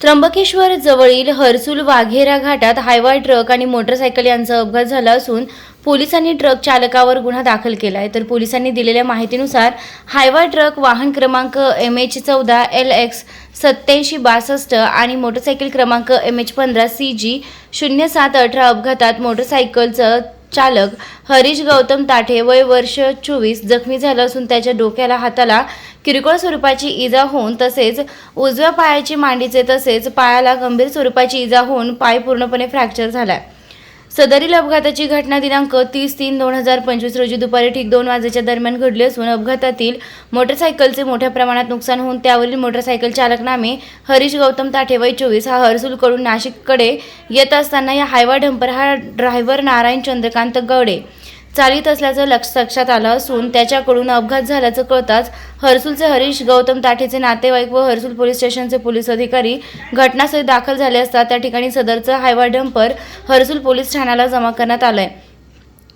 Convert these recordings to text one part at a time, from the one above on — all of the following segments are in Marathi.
त्र्यंबकेश्वर जवळील हरसूल वाघेरा घाटात हायवा ट्रक आणि मोटरसायकल यांचा अपघात झाला असून पोलिसांनी ट्रक चालकावर गुन्हा दाखल केला आहे तर पोलिसांनी दिलेल्या माहितीनुसार हायवा ट्रक वाहन क्रमांक एम एच चौदा एल एक्स सत्याऐंशी बासष्ट आणि मोटरसायकल क्रमांक एम एच पंधरा सी जी शून्य सात अठरा अपघातात मोटरसायकलचं चालक हरीश गौतम ताठे वय वर्ष चोवीस जखमी झालं असून त्याच्या डोक्याला हाताला किरकोळ स्वरूपाची इजा होऊन तसेच उजव्या पायाची मांडीचे तसेच पायाला गंभीर स्वरूपाची इजा होऊन पाय पूर्णपणे फ्रॅक्चर झालाय. सदरील अपघाताची घटना दिनांक तीस तीन दोन हजार पंचवीस रोजी दुपारी ठीक दोन वाजेच्या दरम्यान घडली असून अपघातातील मोटरसायकलचे मोठ्या प्रमाणात नुकसान होऊन त्यावरील मोटरसायकल चालक नामे हरीश गौतम ताठे वय चोवीस हा हर्सुलकडून नाशिककडे येत असताना या हायवा डंपर हा ड्रायव्हर नारायण चंद्रकांत गवडे. चालित असल्याचं लक्ष लक्षात आलं असून त्याच्याकडून अपघात झाल्याचं कळताच हर्सूलचे हरीश गौतम ताठेचे नातेवाईक व हर्सूल पोलीस स्टेशनचे पोलीस अधिकारी घटनास्थळी दाखल झाले असता त्या ठिकाणी सदरचा हायवा डंपर हर्सूल पोलीस ठाण्याला जमा करण्यात आलाय.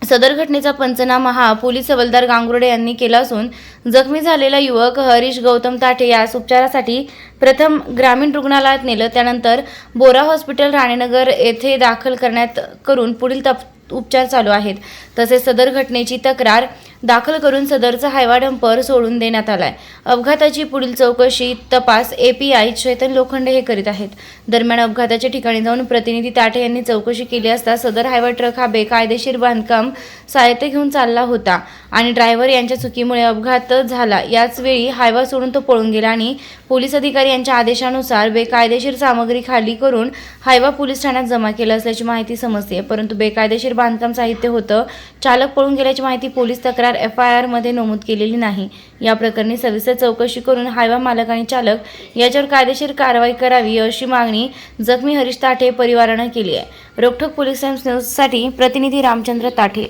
सदर घटनेचा पंचनामा हा पोलीस हवलदार गांगुर्डे यांनी केला असून जखमी झालेला युवक हरीश गौतम ताठे यास उपचारासाठी प्रथम ग्रामीण रुग्णालयात नेलं. त्यानंतर बोरा हॉस्पिटल राणेनगर येथे दाखल करण्यात करून पुढील तप उपचार चालू आहेत. तसेच सदर घटनेची तक्रार दाखल करून सदरचा हायवा डंपर सोडून देण्यात आलाय. अपघाताची पुढील चौकशी तपास एपीआय चेतन लोखंडे हे करीत आहेत. दरम्यान अपघाताच्या ठिकाणी जाऊन प्रतिनिधी ताठे यांनी चौकशी केली असता सदर हायवा ट्रक हा बेकायदेशीर बांधकाम साहित्य घेऊन चालला होता आणि ड्रायव्हर यांच्या चुकीमुळे अपघात झाला. याच वेळी हायवा सोडून तो पळून गेला आणि पोलीस अधिकारी यांच्या आदेशानुसार बेकायदेशीर सामग्री खाली करून हायवा पोलीस ठाण्यात जमा केलं असल्याची माहिती समजते. परंतु बेकायदेशीर बांधकाम साहित्य होतं. चालक पळून गेल्याची माहिती पोलीस तक्रार तक्रार एफ आय आरमध्ये नमूद केलेली नाही. या प्रकरणी सविस्तर चौकशी करून हायवा मालक आणि चालक याच्यावर कायदेशीर कारवाई करावी अशी मागणी जखमी हरीश ताठे परिवारानं केली आहे. रोखोक पोलीस टाइम्स न्यूजसाठी प्रतिनिधी रामचंद्र ताठे.